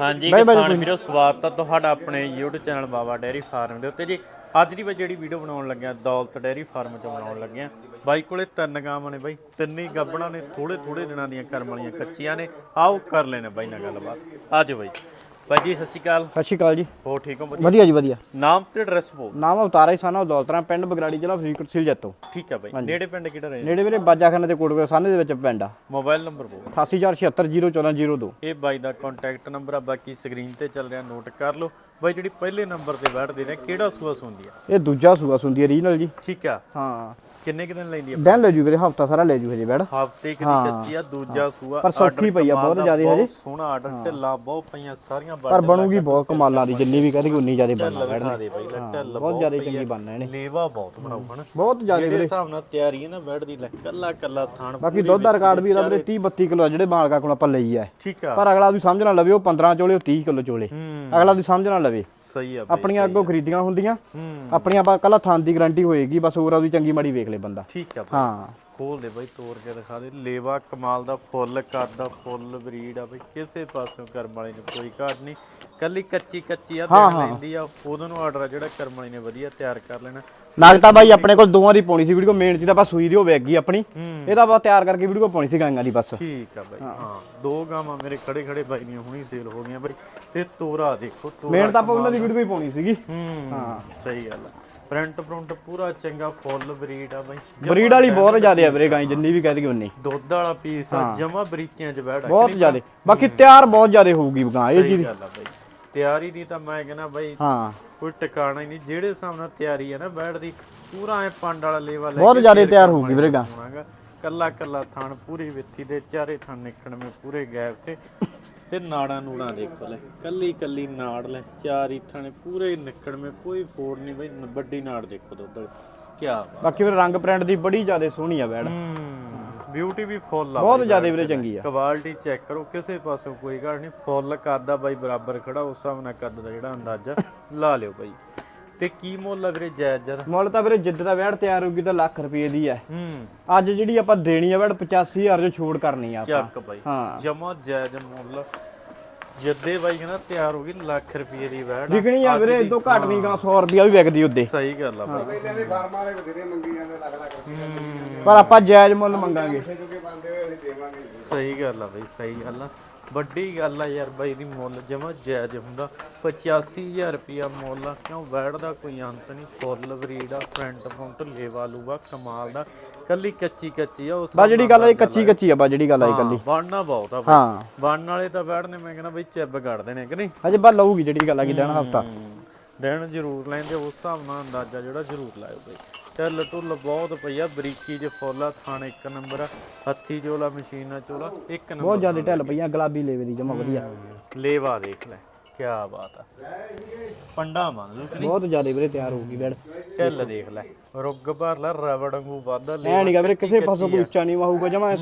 ਹਾਂਜੀ bye bye ਕਿਸਾਨ ਵੀਰੋ ਸਵਾਗਤ ਹੈ ਤੁਹਾਡਾ ਆਪਣੇ YouTube channel Baba dairy farm ਦੇ ਉੱਤੇ ਜੀ। ਅੱਜ ਦੀ ਮੈਂ ਜਿਹੜੀ ਵੀਡੀਓ ਬਣਾਉਣ ਲੱਗਿਆ ਦੌਲਤ ਡੇਅਰੀ ਫਾਰਮ ਚ ਬਣਾਉਣ ਲੱਗਿਆ ਬਾਈ ਕੋਲੇ ਤਿੰਨ ਗਾਵਾਂ ਨੇ ਬਾਈ ਤਿੰਨੇ ਹੀ ਗੱਬਣਾ ਨੇ ਥੋੜੇ ਥੋੜੇ ਦਿਨਾਂ ਦੀਆਂ ਕਰਮ ਵਾਲੀਆਂ ਕੱਚੀਆਂ ਨੇ। ਆਓ ਕਰ ਲੈਣੇ ਬਾਈ ਨਾਲ ਗੱਲਬਾਤ। ਆਜੋ ਬਾਈ। ਬਾਈ ਜੀ ਸਤਿ ਸ਼੍ਰੀ ਅਕਾਲ। ਸਤਿ ਸ਼੍ਰੀ ਅਕਾਲ ਜੀ। ਹੋਰ ਠੀਕ ਹੋ ਵਧੀਆ? ਵਧੀਆ ਜੀ ਵਧੀਆ। ਨਾਮ ਤੇ ਐਡਰੈਸ ਬੋਲ। ਨਾਮ ਅਵਤਾਰਾ ਸਾਨਾ ਦੌਲਤਰਾ ਪਿੰਡ ਬਗਰਾੜੀ ਜ਼ਿਲ੍ਹਾ ਫਰੀਦਕੋਟ ਤਹਿਸੀਲ ਜੱਤੋ ਠੀਕ ਹੈ ਬਾਈ ਨੇੜੇ ਪਿੰਡ ਕਿਹੜਾ ਰਹੇ ਨੇੜੇ ਵੀਰੇ ਬਾਜਾਖਾਨੇ ਤੇ ਕੋਟਕਪੁਰਾ ਸਾਨੇ ਦੇ ਵਿੱਚ ਪਿੰਡ ਆ। ਮੋਬਾਈਲ ਨੰਬਰ ਬੋਲ। 8847701402 ਇਹ ਬਾਈ ਦਾ ਕੰਟੈਕਟ ਨੰਬਰ ਆ ਬਾਕੀ ਸਕਰੀਨ ਤੇ ਚੱਲ ਰਿਹਾ ਨੋਟ ਕਰ ਲਓ। ਬਾਈ ਜਿਹੜੀ ਪਹਿਲੇ ਨੰਬਰ ਤੇ ਬੈਠਦੇ ਨੇ ਕਿਹੜਾ ਸੂਆ ਸੁੰਦੀ ਆ? ਇਹ ਦੂਜਾ ਸੂਆ ਸੁੰਦੀ ਹੈ ਰੀਜਨਲ ਜੀ। ਠੀਕ ਆ। ਹਾਂ। ਕਿੰਨੇ ਕਿ ਦਿਨ ਲੈਂਦੀ ਆ ਬੈਨ ਲੈ ਜੂ ਵੀਰੇ ਹਫਤਾ ਸਾਰਾ ਲੈ ਜੂ ਹਜੇ ਬੈੜ ਹਫ਼ਤੇ ਕਿ ਦੀ ਕੱਚੀ ਆ ਦੂਜਾ ਸੂਆ ਪਰ ਸੌਖੀ ਪਈ ਆ, ਬਹੁਤ ਜ਼ਿਆਦੇ ਹਜੇ। ਸੋਹਣਾ ਆਰਡਰ ਢਿੱਲਾ ਬਹੁਤ ਪਈਆਂ ਸਾਰੀਆਂ ਪਰ ਬਣੂਗੀ ਬਹੁਤ ਕਮਾਲਾਂ ਦੀ ਜਿੰਨੀ ਵੀ ਕਹਦੇ ਉਨੀ ਜ਼ਿਆਦਾ ਬਣਨਾ ਬੈੜ ਦੇ ਢਿੱਲ ਬਹੁਤ ਜ਼ਿਆਦਾ ਚੰਗੀ ਬਣਨਾ ਇਹਨੇ ਲੇਵਾ ਬਹੁਤ ਬਣਾਉ ਹਨਾ? ਬਹੁਤ ਜ਼ਿਆਦਾ ਜਿਹੜੇ ਹਿਸਾਬ ਨਾਲ ਤਿਆਰੀ ਹੈ ਨਾ ਬੈਡ ਦੀ ਲੈ ਕੱਲਾ ਕੱਲਾ ਥਾਣ ਬਾਕੀ ਦੁੱਧ ਦਾ ਰਿਕਾਰਡ ਵੀ ਇਹਦਾ ਵੀਰੇ 30 32 ਕਿਲੋ ਜਿਹੜੇ ਮਾਲਕਾ ਕੋਲ ਆਪਾਂ ਲਈ ਆ। ਠੀਕ ਆ। ਪਰ ਅਗਲਾ ਵੀ ਸਮਝ ਨਾ ਲਵੇ ਉਹ 15 ਚੋਲੇ ਉਹ 30 ਕਿਲੋ ਚੋਲੇ। ਅਗਲਾ ਵੀ ਸਮਝ ਨਾ ਲਵੇ। ਸਹੀ ਆ ਬਾਈ ਆਪਣੀਆਂ ਅੱਗੋਂ ਖਰੀਦੀਆਂ ਹੁੰਦੀਆਂ। ਹੂੰ। ਆਪਣੀਆਂ ਆਪਾਂ ਕੱਲਾ ਥਾਂ ਦੀ ਗਾਰੰਟੀ ਹੋਏਗੀ ਬਸ ਹੋਰ ਉਹਦੀ ਚੰਗੀ ਮਾੜੀ ਵੇਖ ਲੇ ਬੰਦਾ। ਠੀਕ ਆ ਬਾਈ। ਹਾਂ। ਖੋਲ ਦੇ ਬਾਈ ਤੋੜ ਕੇ ਦਿਖਾ ਦੇ। ਲੇਵਾ ਕਮਾਲ ਦਾ ਫੁੱਲ ਕਰਦਾ ਫੁੱਲ ਬਰੀਡ ਆ ਬਈ। ਕਿਸੇ ਪਾਸੋਂ ਕਰਮ ਵਾਲੇ ਨੂੰ ਕੋਈ ਘਾਟ ਨਹੀਂ। ਕੱਲੀ ਕੱਚੀ ਕੱਚੀ ਆ ਦੇਣ ਲੈਂਦੀ ਆ। ਉਹਦੋਂ ਨੂੰ ਆਰਡਰ ਆ ਜਿਹੜਾ ਕਰਮ ਵਾਲੇ ਨੇ ਵਧੀਆ ਤਿਆਰ ਕਰ ਲੈਣਾ। ਨਾਗਤਾ ਬਾਈ ਆਪਣੇ ਕੋਲ ਦੋਵਾਂ ਦੀ ਪਾਉਣੀ ਸੀ ਵੀਡੀਓ ਮੇਨ ਚੀਜ਼ ਤਾਂ ਬਸ ਸੂਈ ਦੀ ਹੋਵੇ ਅੱਗੀ ਆਪਣੀ ਹੂੰ। ਇਹਦਾ ਬਸ ਤਿਆਰ ਕਰਕੇ ਵੀਡੀਓ ਪਾਉਣੀ ਸੀ ਗਾਂਗਾ ਦੀ ਬਸ। ਠੀਕ ਆ ਬਾਈ ਹਾਂ। ਦੋ ਗਾਵਾਂ ਮੇਰੇ ਖੜੇ ਖੜੇ ਬਾਈ ਦੀਆਂ ਹੁਣੀ ਸੇਲ ਹੋ ਗਈਆਂ ਬਾਈ ਤੇ ਤੋਰਾ ਦੇਖੋ ਤੋਰਾ ਮੇਨ ਤਾਂ ਆਪਾਂ ਉਹਨਾਂ ਦੀ ਵੀਡੀਓ ਹੀ ਪਾਉਣੀ ਸੀਗੀ। ਹੂੰ ਸਹੀ ਗੱਲ ਆ। ਪ੍ਰਿੰਟ ਪ੍ਰਿੰਟ ਪੂਰਾ ਚੰਗਾ ਫੁੱਲ ਬਰੀਡ ਆ ਬਾਈ। ਬਰੀਡ ਵਾਲੀ ਬਹੁਤ ਜ਼ਿਆਦਾ ਆ ਵੀਰੇ ਗਾਂ ਜਿੰਨੀ ਵੀ ਕਹਿ ਦਈਏ ਉਨੀ। ਦੁੱਧ ਵਾਲਾ ਪੀਸ ਆ ਜਮਾ ਬਰੀਕੀਆਂ 'ਚ ਬੈਠਾ ਬਹੁਤ ਜ਼ਿਆਦਾ। ਬਾਕੀ ਤਿਆਰ ਬਹੁਤ ਜ਼ਿਆਦਾ ਹੋਊਗੀ ਗਾਂ ਇਹ ਸਹੀ ਚੀਜ਼। ਗੱਲ ਆ ਬਾਈ। ਤਿਆਰੀ ਦੀ ਤਾਂ ਮੈਂ ਕਹਿੰਦਾ ਬਾਈ ਹਾਂ। ਕੋਈ ਟਿਕਾਣਾ ਹੀ ਨਹੀਂ। ਜਿਹੜੇ ਹਿਸਾਬ ਨਾਲ ਤਿਆਰੀ ਹੈ ਨਾ ਬੈਠ ਦੀ ਪੂਰਾ ਐ ਪੰਡ ਵਾਲਾ ਲੇਵਾ ਲੈ ਬਹੁਤ ਜ਼ਿਆਦਾ ਫੇਰ ਤਿਆਰ ਹੋਊਗੀ ਵੀਰੇ ਗਾਂ ਹੋਣਾਗਾ ਕੱਲਾ ਕੱਲਾ ਥਣ ਪੂਰੀ ਵਿੱਥੀ ਦੇ ਚਾਰੇ ਥਣ ਨਿਕਲਵੇਂ ਪੂਰੇ ਗੈਪ ਤੇ। ਤੇ ਨਾੜਾਂ ਨੂੜਾਂ ਦੇਖੋ ਲੈ ਕੱਲੀ ਕੱਲੀ ਨਾੜ ਲੈ ਚਾਰ ਹੀ ਥਣੇ ਪੂਰੇ ਨਿਕਲਵੇਂ ਕੋਈ ਫੋੜ ਨਹੀਂ ਬਈ ਨ- ਵੱਡੀ ਨਾੜ ਦੇਖੋ ਦੁੱਧ ਕੀ ਬਾਕੀ ਵੀਰੇ ਰੰਗ ਪ੍ਰਿੰਟ ਦੀ ਬੜੀ ਜ਼ਿਆਦਾ ਸੋਹਣੀ ਆ ਬੈੜ ਬਿਊਟੀ ਵੀ ਫੁੱਲ ਆ ਬਹੁਤ ਜ਼ਿਆਦਾ ਵੀਰੇ ਚੰਗੀ ਆ। ਕੁਆਲਿਟੀ ਚੈੱਕ ਕਰੋ ਕਿਸੇ ਪਾਸੋਂ ਕੋਈ ਘਾਟ ਨਹੀਂ ਫੁੱਲ ਕਰਦਾ ਬਾਈ ਬਰਾਬਰ ਖੜਾ ਉਸ ਹਿਸਾਬ ਨਾਲ ਕੱਦ ਦਾ ਜਿਹੜਾ ਅੰਦਾਜ਼ਾ। ਲਾ ਲਿਓ ਬਾਈ। ਤੇ ਕੀ ਮੁੱਲ ਆ ਵੀਰੇ ਜਾਇਜ਼ ਜਰ ਮੁੱਲ ਤਾਂ ਵੀਰੇ ਜਿੱਦ ਦਾ ਬੈੜ ਤਿਆਰ ਹੋਊਗੀ ਤਾਂ ਲੱਖ ਰੁਪਏ ਦੀ ਹੈ ਹੂੰ। ਅੱਜ ਜਿਹੜੀ ਆਪਾਂ ਦੇਣੀ ਆ ਬੈੜ 85000 ਜੋ ਛੋੜ ਕਰਨੀ ਆ ਆਪਾਂ। ਚੱਕ ਬਾਈ। ਹਾਂ। ਜਮਾ ਜਾਇਜ਼ ਮੁੱਲ। ਜਿੱਦੇ ਬਾਈ ਕਹਿੰਦਾ ਤਿਆਰ ਹੋ ਗਈ ਲੱਖ ਰੁਪਏ ਦੀ ਵੈੜ ਵਿਕਣੀ ਆ ਵੀਰੇ ਇਦੋਂ ਘੱਟ ਨਹੀਂ ਗਾ 100 ਰੁਪਿਆ ਵੀ ਵਿਕਦੀ ਉੱਦੇ ਸਹੀ ਗੱਲ ਆ ਬਾਈ। ਪਹਿਲਾਂ ਦੇ ਫਾਰਮਾਂ ਵਾਲੇ ਬਥੇਰੇ ਮੰਗੀ ਜਾਂਦੇ ਲੱਖ ਲੱਖ ਰੁਪਏ ਪਰ ਆਪਾਂ ਜਾਇਜ਼ ਮੁੱਲ ਮੰਗਾਂਗੇ। ਹੋਏ ਅਸੀਂ ਦੇਵਾਂਗੇ ਸਹੀ ਗੱਲ ਆ ਬਾਈ ਸਹੀ ਗੱਲ ਆ। ਵੱਡੀ ਗੱਲ ਆ ਯਾਰ ਬਾਈ ਦੀ ਮੁੱਲ ਜਮਾ ਜਾਇਜ਼ ਹੁੰਦਾ। 85000 ਰੁਪਿਆ ਮੁੱਲ ਆ ਕਿਉਂ ਵੈੜ ਦਾ ਕੋਈ ਅੰਤ ਨਹੀਂ। ਫੁੱਲ ਬਰੀਡ ਆ ਫਰੰਟ ਫਰੰਟ ਲੇਵਾ ਲੂਵਾ ਕਮਾਲ ਦਾ। ਕੱਲੀ ਕੱਚੀ ਕੱਚੀ ਆ ਉਸ ਬਾ ਜਿਹੜੀ ਗੱਲ ਆ ਇਹ ਕੱਚੀ ਕੱਚੀ ਆ ਬਾ ਜਿਹੜੀ ਗੱਲ ਆ ਇਹ ਕੱਲੀ। ਬਣਨਾ ਬਹੁਤ ਆ ਬਾਈ। ਹਾਂ। ਬਣਨ ਵਾਲੇ ਤਾਂ ਵੈੜ ਨੇ ਮੈਂ ਕਹਿੰਦਾ ਬਈ ਚਿੱਬ ਕੱਢ ਦੇਣੇ ਕਿ ਨਹੀਂ? ਅਜੇ ਬਾ ਲਊਗੀ ਜਿਹੜੀ ਗੱਲ ਆ ਕਿ ਦੇਣ ਹਫਤਾ। ਦਿਨ ਜ਼ਰੂਰ ਲੈਂਦੇ ਉਸ ਹਿਸਾਬ ਨਾਲ ਅੰਦਾਜ਼ਾ ਜਿਹੜਾ ਜ਼ਰੂਰ ਲਾਇਓ ਬਈ। ਢਿੱਲ ਢੁੱਲ ਬਹੁਤ ਪਈ ਆ ਬਰੀਕੀ ਚ ਫੁੱਲ ਥਾਣ ਇੱਕ ਨੰਬਰ ਹੱਥੀ ਚੋਲਾ ਮਸ਼ੀਨਾਂ ਚੋਲਾ ਇੱਕ ਨੰਬਰ ਬਹੁਤ ਜ਼ਿਆਦਾ ਢਿੱਲ ਪਈਆਂ ਗੁਲਾਬੀ ਲੇਵੇ ਦੀ ਜਮਾ ਵਧੀਆ। ਲੇਵਾ ਦੇਖ ਲੈ ਕੀ ਬਾਤ ਆ। ਪੰਡਾ ਮੰਨ ਲਓ ਕਿ ਬਹੁਤ ਜ਼ਿਆਦਾ ਵੀਰੇ ਤਿਆਰ ਹੋਊਗੀ ਬੈੜ ਢਿੱਲ ਦੇਖ ਲੈ ਰੁੱਗ ਭਰ ਲੈ ਰਬੜ ਵਾਂਗੂ ਵਾਧਾ ਲੈ ਐ ਨਹੀਂਗਾ ਵੀਰੇ ਕਿਸੇ ਪਾਸੋਂ ਕੋਈ ਉੱਚਾ ਨਹੀਂ ਹੋਊਗਾ ਜਮਾ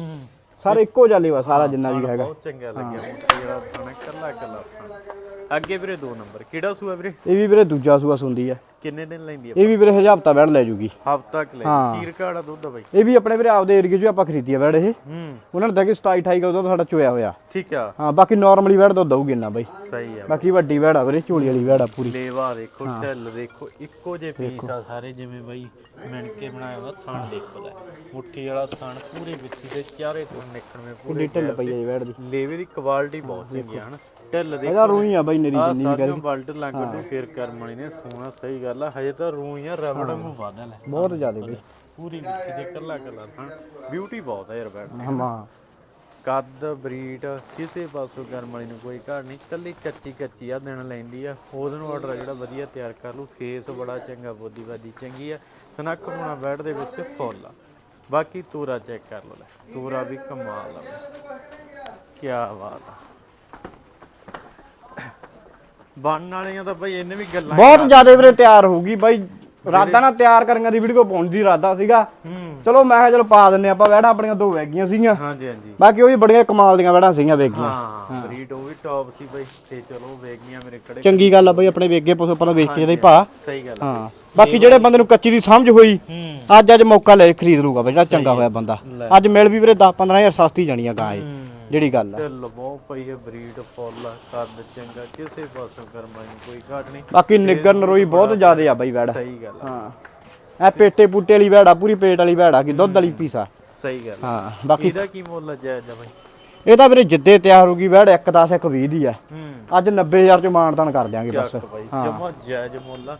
ਸਾਰੇ ਇੱਕੋ ਜਿਹਾ ਲੇਵਾ ਸਾਰਾ ਜਿੰਨਾ ਵੀ ਹੈਗਾ। ਬਹੁਤ ਚੰਗਾ ਲੱਗਿਆ ਵਾਲਾ ਥਾਣਾ ਕੱਲਾ ਕੱਲਾ ਥਾਣਾ। ਅੱਗੇ ਵੀਰੇ ਦੋ ਨੰਬਰ ਕਿਹੜਾ ਸੂਆ ਵੀਰੇ? ਇਹ ਵੀ ਵੀਰੇ ਦੂਜਾ ਸੂਆ ਸੁੰਦੀ ਆ। ਕਿੰਨੇ ਦਿਨ ਲੈਂਦੀ ਆ? ਇਹ ਵੀ ਵੀਰੇ ਹਜ਼ਾਰ ਹਫਤਾ ਬੈੜ ਲੈ ਜੂਗੀ। ਹਫਤਾ ਕ ਲੈ ਹਾਂ। ਕੀ ਆ ਦੁੱਧ ਦਾ ਬਾਈ। ਇਹ ਵੀ ਆਪਣੇ ਵੀਰੇ ਆਪਦੇ ਏਰੀਏ 'ਚ ਹੀ ਆਪਾਂ ਖਰੀਦੀ ਆ ਬੈੜ ਇਹ। ਹੂੰ। ਉਹਨਾਂ ਨੇ ਤਾਂ ਕਿ 27 28 ਕਿਲੋ ਸਾਡਾ ਚੋਇਆ ਹੋਇਆ। ਠੀਕ ਆ। ਹਾਂ ਬਾਕੀ ਨਾਰਮਲੀ ਬੈੜ ਦੁੱਧ ਦਊਗੀ ਇੰਨਾ ਬਾਈ। ਸਹੀ ਆ। ਬਾਕੀ ਵੱਡੀ ਬੈੜ ਆ ਵੀਰੇ ਝੋਲੀ ਵਾਲੀ ਬੈੜ ਆ ਪੂਰੀ। ਲੇਵਾ ਦੇਖੋ ਢਿੱਲ ਦੇਖੋ ਇੱਕੋ ਜੇ ਪੀਸ ਆ ਸਾਰੇ ਜਿਵੇਂ ਬਾਈ ਮਿਣ ਕੇ ਬਣਾਇਆ ਹੋਇਆ ਥਣ ਦੇਖੋ ਲੈ। ਮੁੱਠੀ ਵਾਲਾ ਥਣ ਪੂਰੇ ਵਿੱਚੀ ਦੇ ਚਾਰੇ ਤੋਂ ਨਿਕਲਵੇਂ ਪੂਰੇ ਢਿੱਲ ਪਈ ਆ ਜੀ ਬੈੜ ਦੀ। ਲੇਵੇ ਦੀ ਕੁਆਲਿਟੀ ਬਹੁਤ ਚੰਗੀ ਆ ਹਨ? ਢਿੱਲ ਦੇ ਇਹਦਾ ਆ ਬਾਈ ਨਰੀ ਜਿੰਨੀ ਵੀ ਸਾਰੀਆਂ ਬਲਟ ਲੰਗ ਤੋਂ ਫੇਰ ਕਰਮਣੀ ਨੇ ਸੋਹਣਾ ਸਹੀ ਗੱਲ ਆ। ਹਜੇ ਤਾਂ ਰੂਹੀਆਂ ਰਬੜ ਨੂੰ ਵਾਦਾ ਲੈ। ਬਹੁਤ ਜ਼ਿਆਦਾ ਬਈ। ਪੂਰੀ ਵਿੱਚੀ ਦੇ ਕੱਲਾ ਕੱਲਾ ਥਣ। ਬਿਊਟੀ ਬਹੁਤ ਆ ਯਾਰ ਬੈਠ ਹਾਂ। ਕੱਦ ਬਰੀਡ ਕਿਸੇ ਪਾਸੋਂ ਕਰਨ ਵਾਲੀ ਨੂੰ ਕੋਈ ਘਾਟ ਨਹੀਂ। ਕੱਲੀ ਕੱਚੀ ਕੱਚੀ ਆ ਦਿਨ ਲੈਂਦੀ ਆ। ਉਹਦੇ ਨੂੰ ਆਰਡਰ ਜਿਹੜਾ ਵਧੀਆ ਤਿਆਰ ਕਰ ਲੂ ਫੇਸ ਬੜਾ ਚੰਗਾ ਬੋਦੀ ਬਾਦੀ ਚੰਗੀ ਆ। ਸਨੱਖ ਹੋਣਾ ਬੈਡ ਦੇ ਵਿੱਚ ਫੁੱਲ ਆ। ਬਾਕੀ ਤੂਰਾ ਚੈੱਕ ਕਰ ਲੋ ਲੈ। ਤੂਰਾ ਵੀ ਕਮਾਲ ਆ ਕੀ ਬਾਤ ਆ। ਬਣਨ ਵਾਲੀਆਂ ਤਾਂ ਬਈ ਇਹਨੇ ਵੀ ਗੱਲਾਂ ਬਹੁਤ ਜ਼ਿਆਦਾ ਵੀਰੇ ਤਿਆਰ ਹੋਊਗੀ ਬਾਈ। ਰਾਦਾ ਨਾਲ ਤਿਆਰ ਕਰਾਂਗਾ ਦੀ ਵੀਡੀਓ ਪਾਉਣ ਦੀ ਇਰਾਦਾ ਸੀਗਾ। ਚਲੋ ਮੈਂ ਕਿਹਾ ਚਲੋ ਪਾ ਦਿੰਨੇ ਆਪਾਂ ਵੈੜਾਂ ਆਪਣੀਆਂ ਦੋ ਵੈਗੀਆਂ ਸੀਗੀਆਂ। ਹਾਂਜੀ ਹਾਂਜੀ। ਬਾਕੀ ਉਹ ਵੀ ਬੜੀਆਂ ਕਮਾਲ ਦੀਆਂ ਵੈੜਾਂ ਸੀਗੀਆਂ ਵੇਗੀਆਂ ਹਾਂ ਬਰੀਡ ਉਹ ਵੀ ਟੌਪ ਸੀ ਬਈ ਤੇ ਚਲੋ ਵੇਖ ਗਈਆਂ ਮੇਰੇ ਕੜੇ ਚੰਗੀ ਗੱਲ ਆ ਬਾਈ ਆਪਣੇ ਵੇਗੇ ਪੁੱਛ ਆਪਾਂ ਨੂੰ ਵੇਚ ਕੇ ਜਿਹਦੇ ਭਾ ਸਹੀ ਗੱਲ। ਹਾਂ। ਬਾਕੀ ਜਿਹੜੇ ਬੰਦੇ ਨੂੰ ਕੱਚੀ ਦੀ ਸਮਝ ਹੋਈ ਅੱਜ ਅੱਜ ਮੌਕਾ ਲੈ ਖਰੀਦ ਲੂਗਾ ਬਈ ਜਿਹੜਾ ਚੰਗਾ ਹੋਇਆ ਬੰਦਾ। ਅੱਜ ਮਿਲ ਵੀ ਵੀਰੇ 10 15000 ਸਸਤੀ ਜਾਣੀ ਆ ਗਾਂ ਇਹ। ਜਿਹੜੀ ਗੱਲ ਆ। ਤੇ ਲਵੋ ਪਈ ਹੈ ਬਰੀਡ ਫੁੱਲ ਕੱਦ ਚੰਗਾ ਕਿਸੇ ਪਾਸੋਂ ਕਰਮਾਂ ਨੂੰ ਕੋਈ ਘਾਟ ਨਹੀਂ। ਬਾਕੀ ਨਿੱਗਰ ਨਰੋਈ ਬਹੁਤ ਜ਼ਿਆਦੇ ਆ ਬਾਈ ਵੈੜ। ਸਹੀ ਗੱਲ ਆ। ਹਾਂ। ਇਹ ਪੇਟੇ ਪੂਟੇ ਵਾਲੀ ਵੈੜ ਪੂਰੀ ਪੇਟ ਵਾਲੀ ਵੈੜ ਕਿ ਦੁੱਧ ਵਾਲੀ ਪੀਸਾ ਸਹੀ ਗੱਲ। ਹਾਂ ਬਾਕੀ ਇਹਦਾ ਕੀ ਮੁੱਲ ਜਾਇਜ਼ ਆ ਬਾਈ? ਇਹ ਤਾਂ ਵੀਰੇ ਜਿੱਦੇ ਤਿਆਰ ਹੋਊਗੀ ਵੈੜ 1 10 1 20 ਦੀ ਆ। ਹੂੰ। ਅੱਜ 90000 ਚ ਮਾਨਤਾਨ ਕਰ ਦਿਆਂਗੇ ਬਸ। ਬਾਈ ਜਮਾ ਜਾਇਜ਼ ਮੁੱਲ ਆ।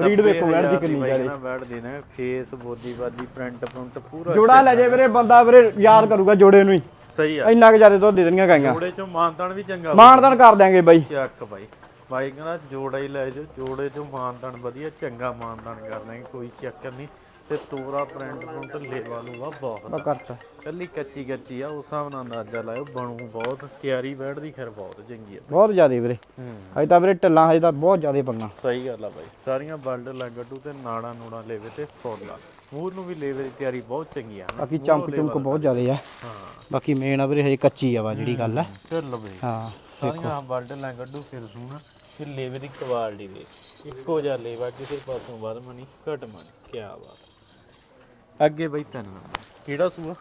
Breed ਵੇਖੋ ਵੈੜ ਦੀ 90,000 ਕਿੰਨੀ। ਨਾ ਵੈੜ ਦੇਣਾ ਫੇਸ ਬੋਦੀ ਬਾਦੀ ਪ੍ਰਿੰਟ ਪ੍ਰਿੰਟ ਪੂਰਾ ਜੋੜਾ ਲੈ ਜੇ ਵੀਰੇ ਬੰਦਾ ਵੀਰੇ ਯਾਦ ਕਰੂਗਾ ਜੋੜੇ ਨੂੰ ਹੀ। ਸਹੀ ਆ। ਇੰਨਾ ਕੁ ਜ਼ਿਆਦਾ ਦੁੱਧ ਦੇ ਦੇਣੀਆਂ ਗਾਈਆਂ। ਜੋੜੇ ਚੋਂ ਮਾਨਤਾਨ ਵੀ ਚੰਗਾ ਮਾਨਤਾਨ ਕਰ ਦਿਆਂਗੇ ਬਾਈ। ਚੱਕ ਬਾਈ। ਬਾਈ ਕਹਿੰਦਾ ਜੋੜਾ ਹੀ ਲੈ ਜਾਓ ਜੋੜੇ ਚੋਂ ਮਾਨਤਾਨ ਵਧੀਆ ਚੰਗਾ ਮਾਨਤਾਨ ਕਰ ਦਾਂਗੇ ਕੋਈ ਚੱਕਰ ਨਹੀਂ। ਤੇ ਤੋਰਾ ਪ੍ਰਿੰਟ ਪ੍ਰਿੰਟ ਲੇਵਾ ਲੂਗਾ ਬਹੁਤ ਬਾ ਕਰਤਾ। ਕੱਲੀ ਕੱਚੀ ਕੱਚੀ ਆ ਉਸ ਹਿਸਾਬ ਨਾਲ ਅੰਦਾਜ਼ਾ ਲਾਇਓ ਬਣੂ ਬਹੁਤ ਤਿਆਰੀ ਬੈਠ ਦੀ ਖੈਰ ਬਹੁਤ ਚੰਗੀ ਆ। ਬਹੁਤ ਜ਼ਿਆਦਾ ਵੀਰੇ। ਹੂੰ। ਅਜੇ ਤਾਂ ਵੀਰੇ ਢਿੱਲਾਂ ਹਜੇ ਤਾਂ ਬਹੁਤ ਜ਼ਿਆਦਾ ਪੰਗਾ ਸਹੀ ਗੱਲ ਆ ਬਾਈ। ਸਾਰੀਆਂ ਬਲਡ ਗੱਡੂ ਤੇ ਨਾੜਾ ਨੂੜਾ ਲੇਵੇ ਤੇ ਫੋਲਾ ਮੂੰਹ ਨੂੰ ਵੀ ਲੇਵੇ ਦੀ ਤਿਆਰੀ ਬਹੁਤ ਚੰਗੀ ਆ। ਬਾਕੀ ਚਮਕ ਚੁਮਕ ਬਹੁਤ ਜ਼ਿਆਦਾ ਆ। ਹਾਂ। ਬਾਕੀ ਮੇਨ ਆ ਵੀਰੇ ਹਜੇ ਕੱਚੀ ਆ ਵਾ ਜਿਹੜੀ ਗੱਲ ਆ। ਫਿਰ ਲਵੇ ਹਾਂ ਸਾਰੀਆਂ ਬਲਡ ਲਾਂ ਗੱਡੂ ਫਿਰ ਸੂਣਾ ਫਿਰ ਲੇਵੇ ਦੀ ਕੁਆਲਿਟੀ ਦੇ। ਇੱਕੋ ਜਿਹਾ ਲੇਵਾ ਕਿਸੇ ਪਾਸੋਂ ਵੱਧ ਮਣੀ ਘਟ ਮਣੀ ਕੀ ਬਾਤ। ਅੱਗੇ ਬਈ ਤਿੰਨ ਕਿਹੜਾ ਸੂਆ?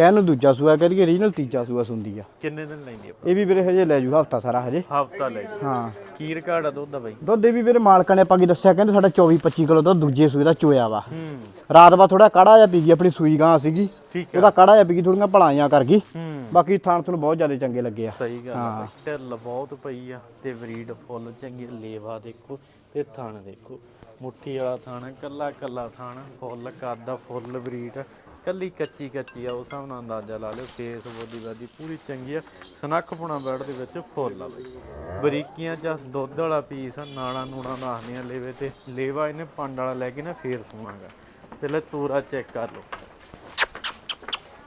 ਕਹਿਣ ਨੂੰ ਦੂਜਾ ਸੂਆ ਕਰੀਏ ਰੀਜਨਲ ਤੀਜਾ ਸੂਆ ਸੁੰਦੀ ਆ। ਕਿੰਨੇ ਦਿਨ ਲੈਂਦੀ ਆ ਇਹ ਵੀ ਵੀਰੇ ਹਜੇ ਲੈ ਜੂ ਹਫਤਾ ਸਾਰਾ ਹਜੇ। ਹਫਤਾ ਲੈ ਜੀ। ਹਾਂ। ਕੀ ਰਿਕਾਰਡ ਆ ਦੁੱਧ ਦਾ ਬਾਈ? ਦੁੱਧ ਇਹ ਵੀ ਵੀਰੇ ਮਾਲਕਾਂ ਨੇ ਆਪਾਂ ਕੀ ਦੱਸਿਆ ਕਹਿੰਦੇ ਸਾਡਾ 24 25 ਕਿਲੋ ਦੁੱਧ ਦੂਜੇ ਸੂਏ ਦਾ ਚੋਇਆ ਵਾ। ਹੂੰ। ਰਾਤ ਬਾਅਦ ਥੋੜਾ ਕਾੜਾ ਜਿਹਾ ਪੀ ਗਈ ਆਪਣੀ ਸੂਈ ਗਾਂ ਸੀਗੀ। ਠੀਕ ਆ। ਉਹਦਾ ਕਾੜਾ ਜਿਹਾ ਪੀ ਗਈ ਥੋੜੀਆਂ ਭਲਾਈਆਂ ਕਰ ਗਈ। ਹੂੰ। ਬਾਕੀ ਥਾਣ ਤੁਹਾਨੂੰ ਬਹੁਤ ਜ਼ਿਆਦਾ ਚੰਗੇ ਲੱਗੇ ਆ। ਸਹੀ ਗੱਲ ਆ ਢਿੱਲ ਬਹੁਤ ਪਈ ਆ ਤੇ ਬਰੀਡ ਫੁੱਲ ਚੰਗੀ ਲੇਵਾ ਦੇਖੋ ਤੇ ਥਣ ਦੇਖੋ। ਮੁੱਠੀ ਵਾਲਾ ਥਣ ਕੱਲਾ ਕੱਲਾ ਥਣ ਫੁੱਲ ਕੱਦ ਫੁੱਲ ਬਰੀਡ ਕੱਲੀ ਕੱਚੀ ਕੱਚੀ ਆ ਉਸ ਹਿਸਾਬ ਨਾਲ ਅੰਦਾਜ਼ਾ ਲਾ ਲਿਓ ਫੇਸ ਬੋਦੀ ਬਾਦੀ ਪੂਰੀ ਚੰਗੀ ਆ ਸਨੱਖ ਪੁਣਾ ਬੈਡ ਦੇ ਵਿੱਚ ਫੁੱਲ ਆ ਬਈ। ਬਰੀਕੀਆਂ ਚ ਦੁੱਧ ਵਾਲਾ ਪੀਸ ਨਾਲਾਂ ਨੂਣਾ ਨਾਹਨੀਆਂ ਲੇਵੇ ਤੇ ਲੇਵਾ ਇਹਨੇ ਪੰਡ ਵਾਲਾ ਲੈ ਕੇ ਨਾ ਫੇਰ ਸੂਣਾਗਾ ਪਹਿਲੇ ਤੋਰਾ ਚੈੱਕ ਕਰ ਲਓ।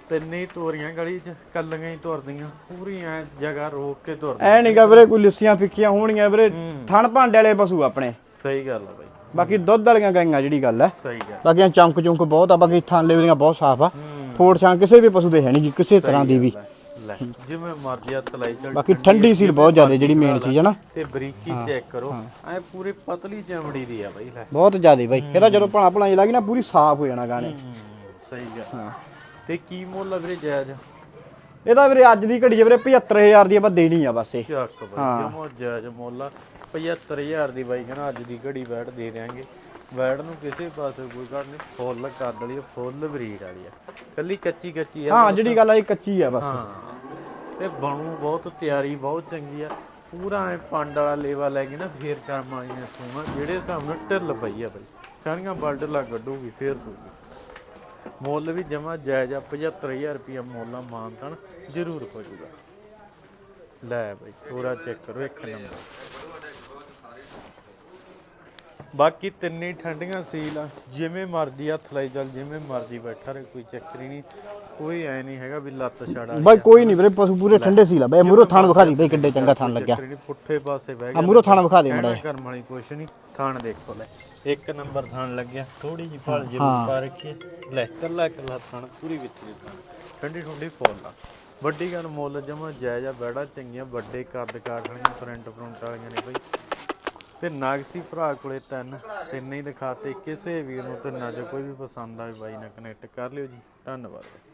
ਤਿੰਨੇ ਤੋਰੀਆਂ ਗਲੀ 'ਚ ਕੱਲੀਆਂ ਹੀ ਤੁਰਦੀਆਂ ਪੂਰੀ ਐ ਜਗ੍ਹਾ ਰੋਕ ਕੇ ਤੁਰਦੀਆਂ। ਐ ਨਹੀਂਗਾ ਵੀਰੇ ਕੋਈ ਲਿੱਸੀਆਂ ਫਿੱਕੀਆਂ ਹੋਣਗੀਆਂ ਵੀਰੇ ਥਣ ਭਾਂਡੇ ਵਾਲੇ ਪਸ਼ੂ ਆਪਣੇ। ਸਹੀ ਗੱਲ ਆ ਬਾਈ। ਬਾਕੀ ਦੁੱਧ ਵਾਲੀਆਂ ਗਾਈਆਂ ਜਿਹੜੀ ਗੱਲ ਹੈ। ਸਹੀ ਗੱਲ। ਬਾਕੀਆਂ ਚਮਕ ਚੁੰਕ ਬਹੁਤ ਆ ਬਾਕੀ ਥਣ ਲੇਵਲੀਆਂ ਬਹੁਤ ਸਾਫ਼ ਆ। ਫੋੜ ਛਾਂ ਕਿਸੇ ਵੀ ਪਸ਼ੂ ਦੇ ਹੈ ਨਹੀਂ ਕਿਸੇ ਤਰ੍ਹਾਂ ਦੀ ਵੀ। ਲੈ ਜਿਵੇਂ ਮਰਜ਼ੀ ਹੱਥ ਲਾਈ ਚੱਲ ਬਾਕੀ ਠੰਡੀ ਸੀਲ ਬਹੁਤ ਜ਼ਿਆਦਾ ਜਿਹੜੀ ਮੇਨ ਚੀਜ਼ ਹੈ ਨਾ। ਤੇ ਬਰੀਕੀ ਚੈੱਕ ਕਰੋ। ਐ ਪੂਰੀ ਪਤਲੀ ਚਮੜੀ ਦੀ ਆ ਬਾਈ ਲੈ। ਬਹੁਤ ਜ਼ਿਆਦਾ ਬਾਈ। ਇਹਦਾ ਜਦੋਂ ਭਣਾ ਭਲਾਈ ਲੱਗੀ ਨਾ ਪੂਰੀ ਸਾਫ਼ ਹੋ ਜਾਣਾ ਗਾਣੇ। ਹੂੰ, ਸਹੀ ਗੱਲ। ਤੇ ਕੀ ਮੁੱਲ ਆ ਵੀਰੇ ਜਾਇਜ਼? ਇਹਦਾ ਵੀਰੇ ਅੱਜ ਦੀ ਘੜੀ ਵੀਰੇ 75000 ਦੀ ਆਪਾਂ ਦੇਣੀ ਆ ਬਸ ਇਹ। ਚੱਕ ਬਾਈ ਜਮੋ ਜਾਇਜ਼ ਮੁੱਲ ਆ। 75000 ਦੀ ਬਾਈ ਕਹਿੰਦਾ ਅੱਜ ਦੀ ਘੜੀ ਬੈਠ ਦੇ ਦਿਆਂਗੇ। ਬੈਠ ਨੂੰ ਕਿਸੇ ਪਾਸੇ ਕੋਈ ਘੜ ਨਹੀਂ ਫੁੱਲ ਕੱਦ ਵਾਲੀ ਆ, ਫੁੱਲ ਬਰੀਡ ਵਾਲੀ ਆ। ਕੱਲੀ ਕੱਚੀ ਕੱਚੀ ਆ ਹਾਂ ਜਿਹੜੀ ਗੱਲ ਆ ਇਹ ਕੱਚੀ ਆ ਬਸ। ਹਾਂ। ਤੇ ਬਣੂ ਬਹੁਤ ਤਿਆਰੀ ਬਹੁਤ ਚੰਗੀ ਆ। ਪੂਰਾ ਐ ਪੰਡ ਵਾਲਾ ਲੇਵਾ ਲੈ ਕੇ ਨਾ ਫੇਰ ਕਰਮ ਵਾਲੀ ਨੇ ਸੂਣਾ ਜਿਹੜੇ ਹਿਸਾਬ ਨਾਲ ਢਿੱਲ ਪਈ ਆ ਬਈ। ਸਾਰੀਆਂ ਬਲਡ ਲਾ ਗੱਡੂਗੀ ਫੇਰ ਸੂਗੀ। ਮੁੱਲ ਵੀ ਜਮਾ ਜਾਇਜ਼ ਆ 75000 ਰੁਪਇਆ ਮੁੱਲ ਆ ਮਾਨਤਨ ਜ਼ਰੂਰ ਹੋ ਜਾਊਗਾ। ਲੈ ਬਈ ਪੂਰਾ ਚੈੱਕ ਕਰੋ ਇੱਕ ਨੰਬਰ। ਬਾਕੀ ਤਿੰਨੇ ਠੰਡੀਆਂ ਸੀਲ ਆ ਜਿਵੇਂ ਮਰਜ਼ੀ ਹੱਥ ਲਾਈ ਚੱਲ ਜਿਵੇਂ ਮਰਜ਼ੀ ਬੈਠਾ ਰਹੇ ਕੋਈ ਚੱਕਰ ਹੀ ਨਹੀਂ। ਕੋਈ ਐ ਨਹੀਂ ਹੈਗਾ ਵੀ ਲੱਤ ਛੜਾ ਬਾਈ ਕੋਈ ਨਹੀਂ ਵੀਰੇ ਪਸ਼ੂ ਪੂਰੇ ਠੰਡੇ ਸੀ ਲਾ ਬਈ ਮੂਰੋ ਥਾਣ ਵਿਖਾ ਦੀ ਬਈ ਕਿੱਡੇ ਚੰਗਾ ਥਾਣ ਲੱਗਿਆ। ਚੱਕਰ ਹੀ ਨਹੀਂ ਪੁੱਠੇ ਪਾਸੇ ਬਹਿ ਆ ਗਿਆ ਮੂਰੋ ਥਾਣ ਵਿਖਾ ਦੇ ਮੜਾ ਕਹਿਣਾ ਕਰਮ ਵਾਲੀ ਕੁਛ ਨਹੀਂ ਥਾਣ ਦੇਖੋ ਲੈ। ਇੱਕ ਨੰਬਰ ਥਾਣ ਲੱਗਿਆ ਥੋੜੀ ਜਿਹੀ ਫਲ ਜ਼ਰੂਰ ਪਾ ਰੱਖੀ ਲੈ ਕੱਲਾ ਕੱਲਾ ਥਾਣ ਪੂਰੀ ਵਿੱਚ ਦੀ ਥਾਣ। ਠੰਡੀ ਠੰਡੀ ਫੁੱਲ ਆ। ਵੱਡੀ ਗੱਲ ਮੁੱਲ ਜਮਾ ਜਾਇਜ਼ਾ ਬੈੜਾ ਚੰਗੀਆਂ ਵੱਡੇ ਕੱਦ ਕਾਠ ਵਾਲੀਆਂ ਫਰੰਟ ਫਰੰਟ ਵਾਲੀਆਂ ਨੇ ਬਈ। ਤੇ ਨਾਗਸੀ ਭਰਾ ਕੋਲੇ ਤਿੰਨ ਤਿੰਨ ਹੀ ਦਿਖਾਤੇ। ਕਿਸੇ ਵੀਰ ਨੂੰ ਤਿੰਨਾਂ ਚੋਂ ਕੋਈ ਵੀ ਪਸੰਦ ਆਵੇ ਬਾਈ ਨਾਲ ਕਨੈਕਟ ਕਰ ਲਿਓ ਜੀ। ਧੰਨਵਾਦ।